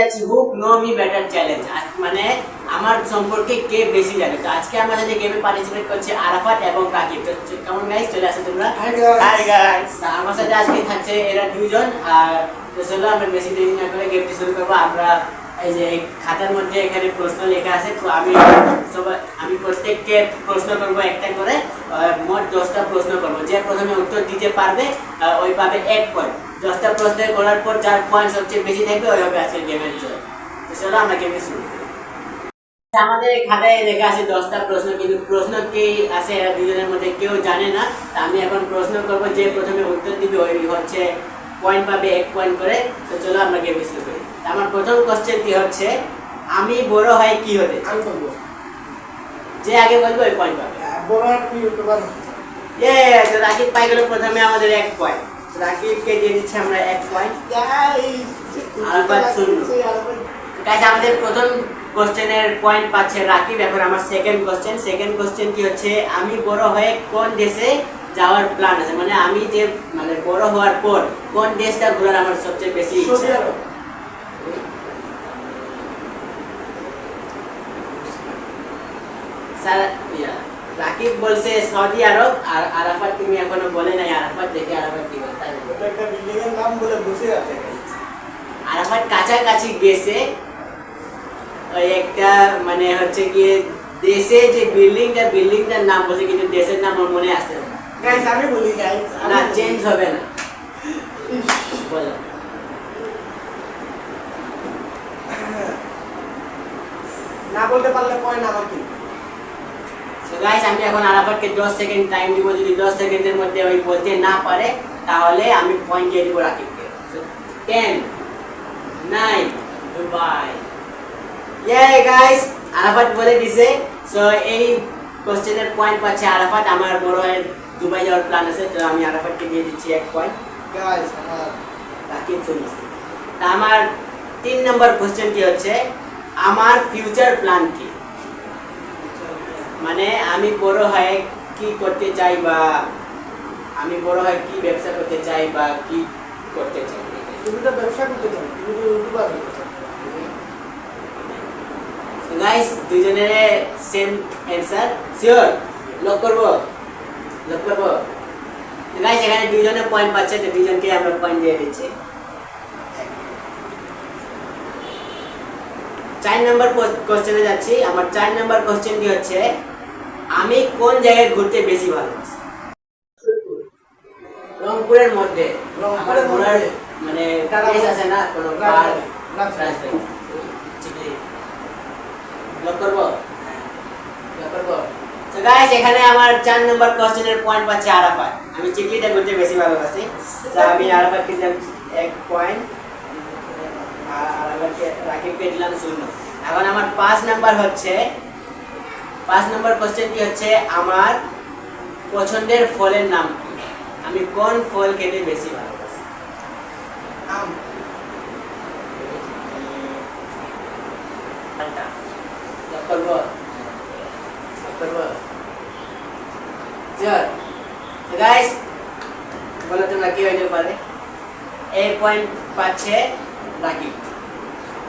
যাচ্ছি who know me better challenge মানে আমার সম্পর্কে কে বেশি জানে? তো আজকে আমার সাথে গেমে পার্টিসিপেট করছে আরাফাত এবং রাকিব। তো কেমন গাইস চলে আসো তোমরা। হাই গাইস আমার সাথে আজকে থাকছে এরা দুজন আর তো চলো আমরা বেশি দেরি না করে গেমটি শুরু করব। আমরা এই যে খাতার মধ্যে এখানে প্রশ্ন লেখা আছে তো আমি সবাই আমি প্রত্যেককে প্রশ্ন করব একটা করে। মোট দশটা প্রশ্ন করব। যে প্রথমে উত্তর দিতে পারবে ওই পাবে এক পয়েন্ট দশটা প্রশ্ন করার পর যার পয়েন্ট সবচেয়ে বেশি থাকবে ওই হবে আজকের গেমের জয় তো চলো আমরা গেমটি শুরু করি। আমাদের খাতায় লেখা আছে দশটা প্রশ্ন কিন্তু প্রশ্ন কে আছে দুজনের মধ্যে কেউ জানে না। তা আমি এখন প্রশ্ন করব যে প্রথমে উত্তর দিবে ওই হচ্ছে পয়েন্ট পাবে এক পয়েন্ট করে। তো চলো আমরা গেম শুরু করি। আমার প্রথম কোশ্চেনটি হচ্ছে আমি বড় হয় কি হতে? আমি বলব যে আগে বলব ওই পয়েন্ট পাবে। বড় একটা ইউটিউবার এ তো রাকিব পাই গেল প্রথমে আমাদের এক পয়েন্ট রাকিবকে দিয়ে দিচ্ছি আমরা এক পয়েন্ট আলবাত শূন্য। গাইস আমাদের প্রথম কোশ্চেনের পয়েন্ট পাচ্ছে রাকিব এখন আমার সেকেন্ড কোশ্চেন সেকেন্ড কোশ্চেন কি হচ্ছে আমি বড় হয়ে কোন দেশে যাওয়ার প্ল্যান আছে? মানে আমি যে মানে বড় হওয়ার পর কোন দেশটা ঘোরার আমার সবচেয়ে বেশি ইচ্ছা? স্যার রাকিব বলছে সৌদি আরব আর আরাফাত তুমি এখনও বলে নাই আরাফাত দেখে আরাফাত কি বলে তাই ওটা একটা বিল্ডিং এর নাম বলে বসে আছে। আরাফাত কাছাকাছি গেছে। ওই একটা মানে হচ্ছে গিয়ে দেশে যে বিল্ডিংটা বিল্ডিংটার নাম বলছে কিন্তু দেশের নাম আমার মনে আসছে না। গাইস আমি বলি গাইস না চেঞ্জ হবে না। বলো। না বলতে পারলে পয়েন্ট আমার কি? গাইস আমি এখন আরাফাতকে 10 সেকেন্ড টাইম দিব যদি 10 সেকেন্ডের মধ্যে ওই বলতে না পারে তাহলে আমি পয়েন্ট দিয়ে দিব রাকিবকে। 10 9 দুবাই। ইয়ে গাইস আরাফাত বলে দিছে। সো এই কোশ্চেনের পয়েন্ট পাচ্ছে আরাফাত। আমার বড় দুবাই যাওয়ার প্ল্যান আছে তো আমি আরাফাতকে দিয়ে দিচ্ছি এক পয়েন্ট গাইস আমার রাকিব শূন্য তা আমার তিন নম্বর কোশ্চেনটি হচ্ছে? আমার ফিউচার প্ল্যান কি? মানে আমি বড় হয়ে কি করতে চাই বা আমি বড় হয়ে কি ব্যবসা করতে চাই বা কি করতে চাই? তুমি তো ব্যবসা করতে চাও তুমি তো ইউটিউবার হতে চাও। গাইস দুজনের সেম অ্যান্সার শিওর লক করব? লক করব? গাইস এখানে দুজনে পয়েন্ট পাচ্ছে তো দুজনকে আমরা পয়েন্ট দিয়ে দিচ্ছি। চার নম্বর কোশ্চেনে যাচ্ছি। আমার চার নম্বর কোশ্চেনটি হচ্ছে আমি কোন জায়গায় ঘুরতে বেশি ভালোবাসি? রংপুরের মধ্যে। আমার ঘোরার মানে place আছে না কোনো পার্ক লক করব? লক করব? তো গাইস এখানে আমার চার নম্বর কোশ্চেনের পয়েন্ট পাচ্ছে আরাফাত। আমি চিকলিটা ঘুরতে বেশি ভালোবাসি। তো আমি আরাফাতকে দিলাম এক পয়েন্ট আর আরাফাতকে রাকিবকে দিলাম শূন্য। এখন আমার পাঁচ নাম্বার হচ্ছে পাঁচ নম্বর কোশ্চেনটি হচ্ছে আমার পছন্দের ফলের নাম কি? আমি কোন ফল খেতে বেশি ভালোবাসি? আম। করব করব গাইস বলো। তোমরা কি হইতে পারে? এই পয়েন্ট পাচ্ছে রাকিব।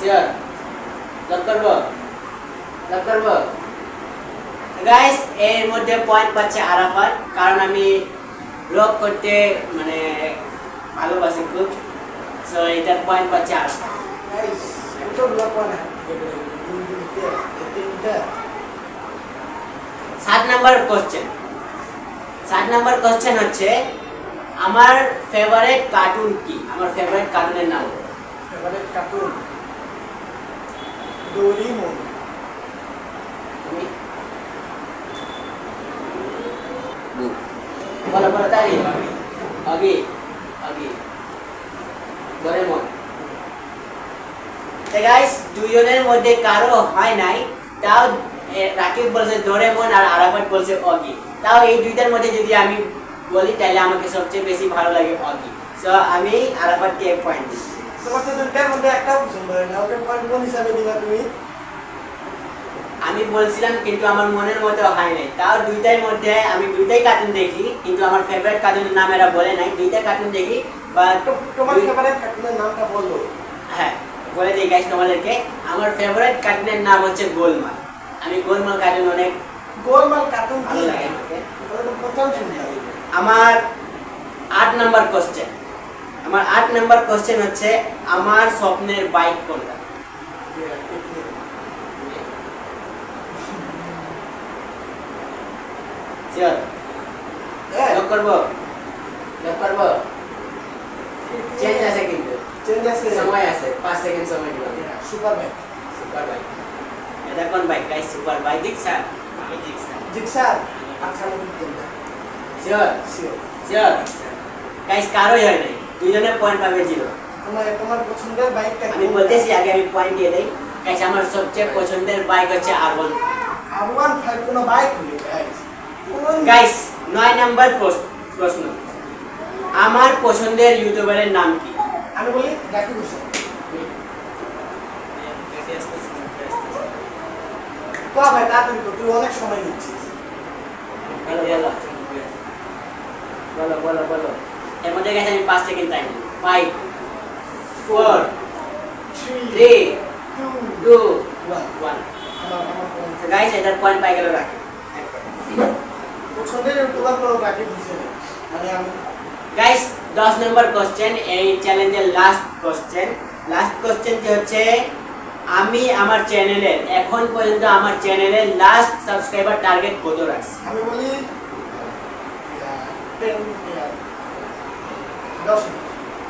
চেয়ার লক্করবার্গ লক্করবার্গ গাইস এর মধ্যে পয়েন্ট পাচ্ছে আরাফার কারণ আমি ব্লগ করতে মানে ভালোবাসি খুব। সো এটার পয়েন্ট পাচ্ছে আরাফা সাত নাম্বার কোশ্চেন সাত নাম্বার কোশ্চেন হচ্ছে আমার ফেভারিট কার্টুন কি? আমার ফেভারিট কার্টুনের নাম। ফেভারিট কার্টুন তুমি বলো বলো তাই আগে আগে ডোরেমন গাইস দুজনের মধ্যে কারও হয় নাই তাও রাকিব বলছে ডোরেমন আর আরাফাত বলছে অগি তাও এই দুইটার মধ্যে যদি আমি বলি তাহলে আমাকে সবচেয়ে বেশি ভালো লাগে অগি সো আমি আরাফাতকে এক পয়েন্ট দিচ্ছি তোমার তো দুইটার মধ্যে একটাও পছন্দ হয় না ওকে পয়েন্ট কোন হিসাবে দিবা তুমি আমি বলছিলাম কিন্তু আমার মনের মতো হয় নাই। তাও দুইটার মধ্যে আমি দুইটাই কার্টুন দেখি কিন্তু আমার ফেভারিট কার্টুনের নাম এরা বলে নাই। দুইটা কার্টুন দেখি বা তোমার ফেভারিট কার্টুনের নামটা বলো। হ্যাঁ বলে দিই গাইস তোমাদেরকে। আমার ফেভারিট কার্টুনের নাম হচ্ছে গোলমাল। আমি গোলমাল কার্টুন অনেক গোলমাল কার্টুন ভালো লাগে আমাকে। আমার আট নাম্বার কোশ্চেন আমার আট নাম্বার কোশ্চেন হচ্ছে আমার স্বপ্নের বাইক কোনটা? শিওর করব? করব? চেঞ্জ আছে কিন্তু। চেঞ্জ আছে। সময় আছে পাঁচ সেকেন্ড সময় দিলাম সুপার বাইক সুপার বাইক এটা কোন বাইক গাইস সুপার বাইক দিকসা দিকসা জিক্সার আচ্ছা আমি কোনটা শিওর শিওর শিওর গাইস কারোই হয় নাই। দুজনে পয়েন্ট পাবে জিরো তোমার তোমার পছন্দের বাইকটা আমি বলতেছি আগে আমি পয়েন্ট দিয়ে দেই। গাইস আমার সবচেয়ে পছন্দের বাইক হচ্ছে R one R one five কোনো বাইক হলো গাইস নয় নাম্বার প্রশ্ন আমার পছন্দের ইউটিউবারের নাম কি? আমি বলি রাকিব হোসেন কবে তাড়াতাড়ি তুই অনেক সময় নিচ্ছিস। বলো বলো বলো। এর মধ্যে গেছে আমি পাঁচ second time five four three two one guys এটার পয়েন্ট পাই গেল রাখি। পছন্দের মানে আমি গাইস দশ নম্বর কোশ্চেন এই চ্যালেঞ্জের লাস্ট কোশ্চেন লাস্ট কোশ্চেনটি হচ্ছে আমি আমার চ্যানেলের এখন পর্যন্ত আমার চ্যানেলের লাস্ট সাবস্ক্রাইবার টার্গেট কত রাখছি? আমি বলি দশ।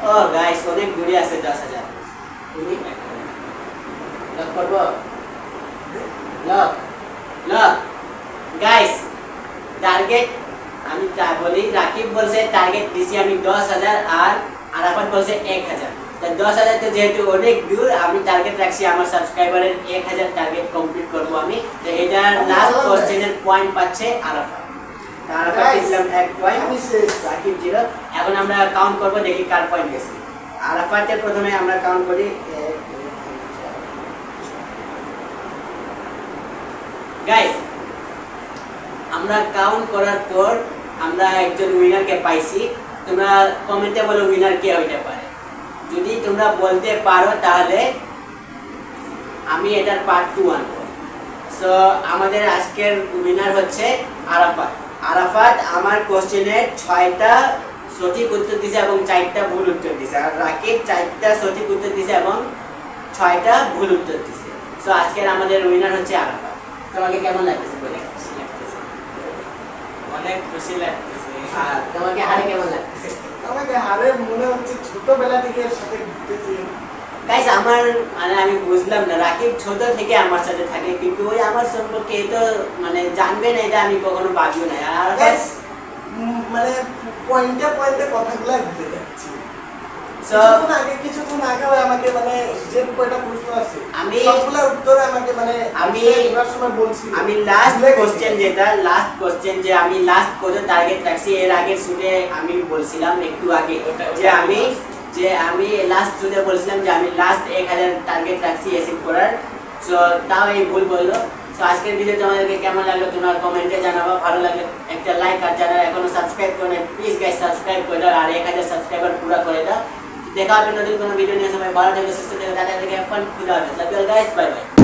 ও গাইস অনেক দূরে আছে দশ হাজার। তুমি করব? গাইস টার্গেট আমি বলি রাকিব বলছে টার্গেট দিছি আমি দশ হাজার আর আরাফাত বলছে এক হাজার। দশ হাজার তো যেহেতু অনেক দূর আমি টার্গেট রাখছি আমার সাবস্ক্রাইবারের এক হাজার টার্গেট কমপ্লিট করব আমি। তো এটার লাস্ট কোশ্চেনের পয়েন্ট পাচ্ছে আরাফাত। এখন আমরা কাউন্ট করব দেখি কার পয়েন্ট বেশি। আরাফাতের প্রথমে আমরা কাউন্ট করি। গাইস আমরা কাউন্ট করার পর আমরা একজন উইনারকে পাইছি। তোমরা কমেন্টে বলো উইনার কে হইতে পারে। যদি তোমরা বলতে পারো তাহলে আমি এটার পার্ট টু আনব। সো আমাদের আজকের উইনার হচ্ছে আরাফাত। আরাফাত আমার কোশ্চেনের ছয়টা সঠিক উত্তর দিছে এবং চারটা ভুল উত্তর দিছে। আর রাকিব চারটা সঠিক উত্তর দিছে এবং ছয়টা ভুল উত্তর দিছে। সো আজকের আমাদের উইনার হচ্ছে আরাফাত। তোমাকে কেমন লাগতেছে বলে? অনেক খুশি লাগতেছে। আর তোমাকে হারে কেমন লাগতেছে? আমাকে হারে মনে হচ্ছে ছোটবেলা থেকে সাথে ঘুরতেছি। গাইস আমার মানে আমি বুঝলাম না রাকিব ছোট থেকে আমার সাথে থাকে কিন্তু ওই আমার সম্পর্কে তো মানে জানবে না এটা আমি কখনো ভাবিও না আর মানে পয়েন্টে পয়েন্টে কথাগুলো ভুলে যাচ্ছি আগে কিছুক্ষণ আগে আমাকে মানে যে কয়টা প্রশ্ন আছে আমি- সবগুলোর উত্তর আমাকে মানে আমি- সময় বলছি আমি লাস্ট। কোশ্চেন যেটা লাস্ট কোশ্চেন যে আমি লাস্ট কত টার্গেট রাখছি এর আগের শুটে আমি বলছিলাম একটু আগে যে আমি। যে আমি লাস্ট জুনে বলছিলাম যে আমি লাস্ট এক হাজার টার্গেট রাখছি এসিভ করার। সো তাও এই ভুল বলল। সো আজকের ভিডিও তোমাদেরকে কেমন লাগল তোমার কমেন্টে জানাব। ভালো লাগলে একটা লাইক আর যারা এখনও সাবস্ক্রাইব করে প্লিজ গাইজ সাবস্ক্রাইব করে দাও আর এক হাজার সাবস্ক্রাইবার পুরো করে দাও। দেখা হবে নতুন কোনো ভিডিও নিয়ে। সবাই ভালো থাকবে, সুস্থ থেকে তাদের থেকে এখন খুদা হবে বাই বাই